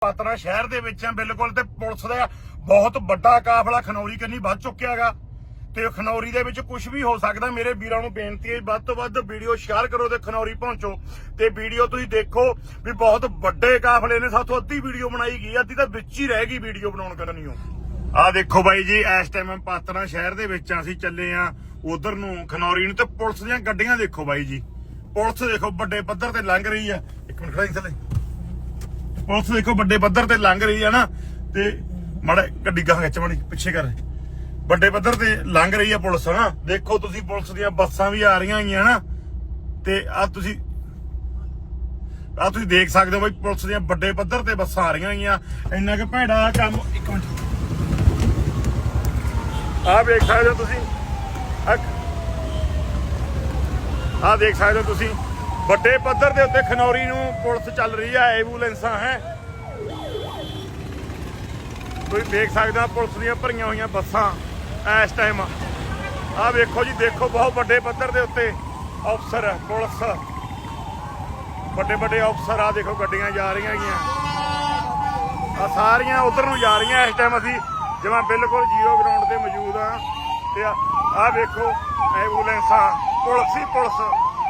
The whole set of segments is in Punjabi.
ਪਾਤਰਾ ਸ਼ਹਿਰ ਦੇ ਵਿੱਚ ਆ, ਬਿਲਕੁਲ, ਤੇ ਪੁਲਿਸ ਦਾ ਬਹੁਤ ਵੱਡਾ ਕਾਫਲਾ ਖਨੌਰੀ ਕੰਨੀ ਵੱਧ ਚੁੱਕਿਆਗਾ। ਤੇ ਖਨੌਰੀ ਦੇ ਵਿੱਚ ਕੁਝ ਵੀ ਹੋ ਸਕਦਾ, ਮੇਰੇ ਵੀਰਾਂ ਨੂੰ ਬੇਨਤੀ ਹੈ ਵੱਧ ਤੋਂ ਵੱਧ ਵੀਡੀਓ ਸ਼ੇਅਰ ਕਰੋ ਤੇ ਖਨੌਰੀ ਪਹੁੰਚੋ। ਤੇ ਵੀਡੀਓ ਤੁਸੀਂ ਦੇਖੋ ਵੀ ਬਹੁਤ ਵੱਡੇ ਕਾਫਲੇ ਨੇ, ਸਾਥੋਂ ਅੱਧੀ ਵੀਡੀਓ ਬਣਾਈ ਗਈ ਅੱਧੀ ਤਾਂ ਵਿੱਚ ਹੀ ਰਹਿ ਗਈ ਵੀਡੀਓ ਬਣਾਉਣ ਕਰਨੀ ਕਰਨੀਓ। ਆ ਦੇਖੋ ਬਾਈ ਜੀ, ਇਸ ਟਾਈਮ ਪਾਤਰਾ ਸ਼ਹਿਰ ਦੇ ਵਿੱਚ ਅਸੀਂ ਚੱਲੇ ਆ, ਉਧਰ ਨੂੰ ਖਨੌਰੀ ਨੂੰ, ਤੇ ਪੁਲਿਸ ਦੀਆਂ ਗੱਡੀਆਂ ਦੇਖੋ ਬਾਈ ਜੀ। ਪੁਲਿਸ ਦੇਖੋ, ਵੱਡੇ ਪੱਧਰ ਤੇ ਲੰਘ ਰਹੀ ਆ ਇੱਕ ਮਿੰਟ ਖੜਾ ਥੱਲੇ। ਪੁਲਿਸ ਦੇਖੋ ਵੱਡੇ ਪੱਧਰ ਤੇ ਲੰਘ ਰਹੀ ਹੈ ਨਾ, ਤੇ ਮੜਾ ਗੱਡੀ ਗਾਹ ਖਿੱਚ ਮੜੀ ਪਿੱਛੇ ਕਰ। ਵੱਡੇ ਪੱਧਰ ਤੇ ਲੰਘ ਰਹੀ ਹੈ ਪੁਲਿਸ ਨਾ ਦੇਖੋ ਤੁਸੀਂ ਪੁਲਿਸ ਦੀਆਂ ਬੱਸਾਂ ਵੀ ਆ ਰਹੀਆਂ ਹੈਗੀਆਂ ਨਾ ਤੇ ਆ ਤੁਸੀਂ ਆ ਤੁਸੀਂ ਦੇਖ ਸਕਦੇ ਹੋ ਬਈ ਪੁਲਿਸ ਦੀਆਂ ਵੱਡੇ ਪੱਧਰ ਤੇ ਬੱਸਾਂ ਆ ਰਹੀਆਂ ਹੈਗੀਆਂ ਇੰਨਾ ਕਿ ਭੈੜਾ ਕੰਮ, ਇੱਕ ਮਿੰਟ। ਆ ਵੇਖ ਸਕਦੇ ਹੋ ਤੁਸੀਂ? ਆ ਦੇਖ ਸਕਦੇ ਹੋ ਤੁਸੀਂ? ਵੱਡੇ ਪੱਧਰ ਦੇ ਉੱਤੇ ਖਨੌਰੀ ਨੂੰ ਪੁਲਿਸ ਚੱਲ ਰਹੀ ਹੈ ਐਂਬੂਲੈਂਸਾਂ ਹੈ। ਤੁਸੀਂ ਦੇਖ ਸਕਦੇ ਹੋ ਪੁਲਿਸ ਦੀਆਂ ਭਰੀਆਂ ਹੋਈਆਂ ਬੱਸਾਂ ਇਸ ਟਾਈਮ ਆ ਵੇਖੋ ਜੀ, ਦੇਖੋ ਬਹੁਤ ਵੱਡੇ ਪੱਧਰ ਦੇ ਉੱਤੇ ਅਫਸਰ ਪੁਲਿਸ। ਵੱਡੇ ਵੱਡੇ ਅਫਸਰ ਆ ਦੇਖੋ ਗੱਡੀਆਂ ਜਾ ਰਹੀਆਂ ਹੈਗੀਆਂ। ਆ ਸਾਰੀਆਂ ਉਧਰ ਨੂੰ ਜਾ ਰਹੀਆਂ ਇਸ ਟਾਈਮ ਅਸੀਂ। ਜਿਵੇਂ ਬਿਲਕੁਲ ਜ਼ੀਰੋ ਗਰਾਊਂਡ ਤੇ ਮੌਜੂਦ ਆ। ਤੇ ਆਹ ਵੇਖੋ ਐਂਬੂਲੈਂਸਾਂ। ਪੁਲਿਸ ਹੀ ਪੁਲਿਸ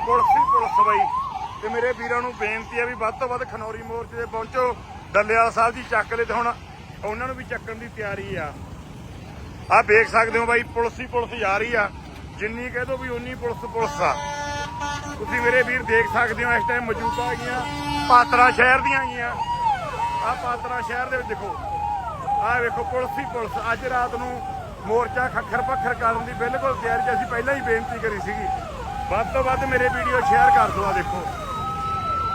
ਪੁਲਿਸ ਹੀ ਤੇ ਮੇਰੇ ਵੀਰਾਂ ਨੂੰ ਬੇਨਤੀ ਹੈ ਵੀ ਵੱਧ ਤੋਂ ਵੱਧ ਖਨੌਰੀ ਮੋਰਚੇ ਤੇ ਪਹੁੰਚੋ। ਡੱਲੇਵਾਲ ਸਾਹਿਬ ਜੀ ਚੱਕ ਲਏ ਤੇ ਹੁਣ ਉਹਨਾਂ ਨੂੰ ਵੀ ਚੱਕਣ ਦੀ ਤਿਆਰੀ ਆ। ਆ ਵੇਖ ਸਕਦੇ ਹੋ ਬਾਈ, ਪੁਲਿਸ ਹੀ ਪੁਲਿਸ ਜਾ ਰਹੀ ਆ। ਜਿੰਨੀ ਕਹਿ ਦੋ ਵੀ ਉਨੀ ਪੁਲਿਸ ਪੁਲਿਸ ਆ। ਤੁਸੀਂ ਮੇਰੇ ਵੀਰ ਦੇਖ ਸਕਦੇ ਹੋ, ਇਸ ਟਾਈਮ ਮੌਜੂਦਾ ਹੈਗੀਆਂ ਪਾਤਰਾ ਸ਼ਹਿਰ ਦੀਆਂ ਹੈਗੀਆਂ। ਆ ਪਾਤਰਾ ਸ਼ਹਿਰ ਦੇ ਵਿੱਚ ਦੇਖੋ। ਆ ਵੇਖੋ, ਪੁਲਿਸ ਹੀ ਪੁਲਿਸ। ਅੱਜ ਰਾਤ ਨੂੰ ਮੋਰਚਾ ਖੱਖਰ ਪੱਖਰ ਕਰਨ ਦੀ ਬਿਲਕੁਲ ਤਿਆਰੀ ਅਸੀਂ ਪਹਿਲਾਂ ਹੀ ਬੇਨਤੀ ਕਰੀ ਸੀਗੀ। ਵੱਧ ਤੋਂ ਵੱਧ ਮੇਰੇ ਵੀਡੀਓ ਸ਼ੇਅਰ ਕਰ ਦਿਓ, ਆ ਦੇਖੋ।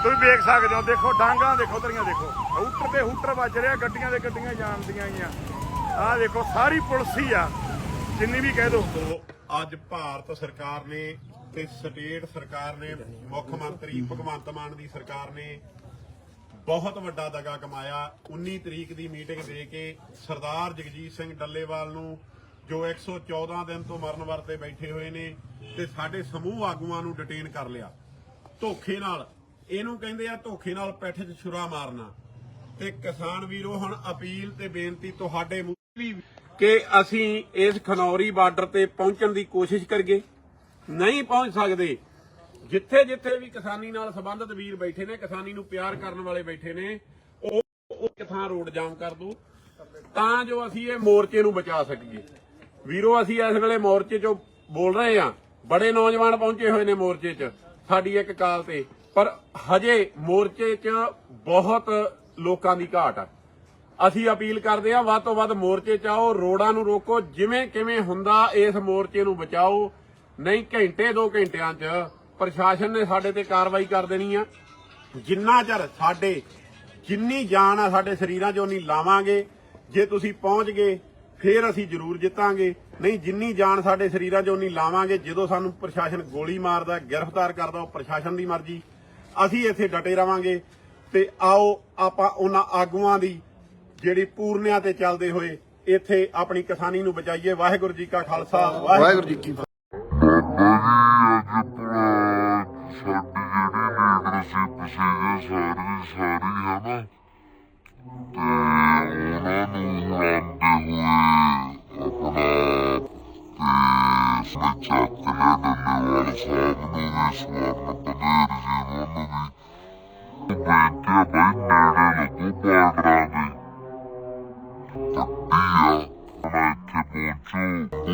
ਤੁਸੀਂ ਵੇਖ ਸਕਦੇ ਹੋ, ਦੇਖੋ, ਡਾਂਗਾ ਦੇਖੋ, ਤਰੀਆਂ ਦੇਖੋ। ਹੂਟਰ ਤੇ ਹੂਟਰ ਵੱਜ ਰਿਹਾ, ਗੱਡੀਆਂ ਦੇ ਗੱਡੀਆਂ ਜਾਣਦੀਆਂ ਗਈਆਂ ਆ। ਦੇਖੋ, ਸਾਰੀ ਪੁਲਿਸ ਹੀ ਆ, ਜਿੰਨੀ ਵੀ ਕਹਿ ਦੋ। ਅੱਜ ਭਾਰਤ ਸਰਕਾਰ ਨੇ ਤੇ ਸਟੇਟ ਸਰਕਾਰ ਨੇ, ਮੁੱਖ ਮੰਤਰੀ ਭਗਵੰਤ ਮਾਨ ਦੀ ਸਰਕਾਰ ਨੇ ਬਹੁਤ ਵੱਡਾ ਦਗਾ ਕਮਾਇਆ। 19 ਤਰੀਕ ਦੀ ਮੀਟਿੰਗ ਦੇ ਕੇ ਸਰਦਾਰ ਜਗਜੀਤ ਸਿੰਘ ਡੱਲੇਵਾਲ ਨੂੰ ਜੋ 114 ਦਿਨ ਤੋਂ ਮਰਨ ਵਰਤੇ ਬੈਠੇ ਹੋਏ ਨੇ ਤੇ ਸਾਡੇ ਸਮੂਹ ਆਗੂਆਂ ਨੂੰ ਡਿਟੇਨ ਕਰ ਲਿਆ। ਧੋਖੇ ਨਾਲ, ਇਹਨੂੰ ਕਹਿੰਦੇ ਆ ਧੋਖੇ ਨਾਲ ਪਿੱਠ 'ਚ ਛੁਰਾ ਮਾਰਨਾ। ਤੇ ਕਿਸਾਨ ਵੀਰੋ, ਹੁਣ ਅਪੀਲ ਤੇ ਬੇਨਤੀ ਤੁਹਾਡੇ ਮੂੰਹ ਕਿ ਅਸੀਂ ਇਸ ਖਨੌਰੀ ਬਾਰਡਰ ਤੇ ਪਹੁੰਚਣ ਦੀ ਕੋਸ਼ਿਸ਼ ਕਰੀਏ। ਨਹੀਂ ਪਹੁੰਚ ਸਕਦੇ। ਜਿੱਥੇ ਜਿੱਥੇ ਵੀ ਕਿਸਾਨੀ ਨਾਲ ਸੰਬੰਧਿਤ ਵੀਰ ਬੈਠੇ ਨੇ, ਕਿਸਾਨੀ ਨੂੰ ਪਿਆਰ ਕਰਨ ਵਾਲੇ ਬੈਠੇ ਨੇ, ਉਹ ਉਹ ਇੱਕ ਥਾਂ ਰੋਡ ਜਾਮ ਕਰ ਦੋ। ਤਾਂ ਜੋ ਅਸੀਂ ਇਹ ਮੋਰਚੇ ਨੂੰ ਬਚਾ ਸਕੀਏ। ਵੀਰੋ, ਅਸੀਂ ਇਸ ਵੇਲੇ ਮੋਰਚੇ 'ਚੋਂ ਬੋਲ ਰਹੇ ਹਾਂ। ਬੜੇ ਨੌਜਵਾਨ ਪਹੁੰਚੇ ਹੋਏ ਨੇ ਮੋਰਚੇ 'ਚ, ਸਾਡੀ ਇੱਕ ਕਾਲ ਤੇ। ਪਰ ਹਜੇ ਮੋਰਚੇ 'ਚ ਬਹੁਤ ਲੋਕਾਂ ਦੀ ਘਾਟ ਆ। ਅਸੀਂ ਅਪੀਲ ਕਰਦੇ ਹਾਂ, ਵੱਧ ਤੋਂ ਵੱਧ ਮੋਰਚੇ 'ਚ ਆਓ, ਰੋਡਾਂ ਨੂੰ ਰੋਕੋ, ਜਿਵੇਂ ਕਿਵੇਂ ਹੁੰਦਾ ਇਸ ਮੋਰਚੇ ਨੂੰ ਬਚਾਓ। ਨਹੀਂ, ਘੰਟੇ ਦੋ ਘੰਟਿਆਂ 'ਚ ਪ੍ਰਸ਼ਾਸਨ ਨੇ ਸਾਡੇ ਤੇ ਕਾਰਵਾਈ ਕਰ ਦੇਣੀ ਆ। ਜਿੰਨਾ ਚਿਰ ਸਾਡੇ ਜਿੰਨੀ ਜਾਨ ਆ ਸਾਡੇ ਸਰੀਰਾਂ 'ਚ ਉਨੀ ਲਾਵਾਂਗੇ, ਜੇ ਤੁਸੀਂ ਪਹੁੰਚ ਗਏ ਫੇਰ ਅਸੀਂ ਜ਼ਰੂਰ ਜਿੱਤਾਂਗੇ। ਨਹੀਂ, ਜਿੰਨੀ ਜਾਨ ਸਾਡੇ ਸਰੀਰਾਂ 'ਚ ਉਨੀ ਲਾਵਾਂਗੇ, ਜਦੋਂ ਸਾਨੂੰ ਪ੍ਰਸ਼ਾਸਨ ਗੋਲੀ ਮਾਰਦਾ, ਗ੍ਰਿਫਤਾਰ ਕਰਦਾ, ਉਹ ਪ੍ਰਸ਼ਾਸਨ ਦੀ ਮਰਜ਼ੀ। ਅਸੀਂ ਇੱਥੇ ਡਟੇ ਰਵਾਂਗੇ ਤੇ ਆਓ, ਆਪਾਂ ਉਹਨਾਂ ਆਗੂਆਂ ਦੀ ਜਿਹੜੀ ਪੂਰਨਿਆਂ ਤੇ ਚੱਲਦੇ ਹੋਏ ਇੱਥੇ ਆਪਣੀ ਕਿਸਾਨੀ ਨੂੰ ਬਚਾਈਏ। ਵਾਹਿਗੁਰੂ ਜੀ ਕਾ ਖਾਲਸਾ, ਵਾਹਿਗੁਰੂ ਜੀ ਕੀ ਫਤਿਹ। ਸਾਰੀ ਸਾਰੀ ਹੈ ਨਾ ਤੇ ਉਹਨਾਂ ਨੂੰ ਰੰਦੇ ਹੋਏ ਆਪਣਾ ਤੇ ਸਵਿਚ ਚੱਕ ਲਿਆ ਡੱਲੇਵਾਲ ਸਾਹਿਬ ਨੂੰ ਵੀ ਸਵਰਨ ਪਦੇਰ ਜੀ ਨੂੰ ਵੀ ਬੇਨਤੀ ਆ ਬਈ ਨੇੜੇ ਲੱਗੋ ਬਾਰਡਰਾਂ ਦੇ ਪੱਟੀ ਆ ਹੁਣ ਇੱਥੇ ਪਹੁੰਚੋ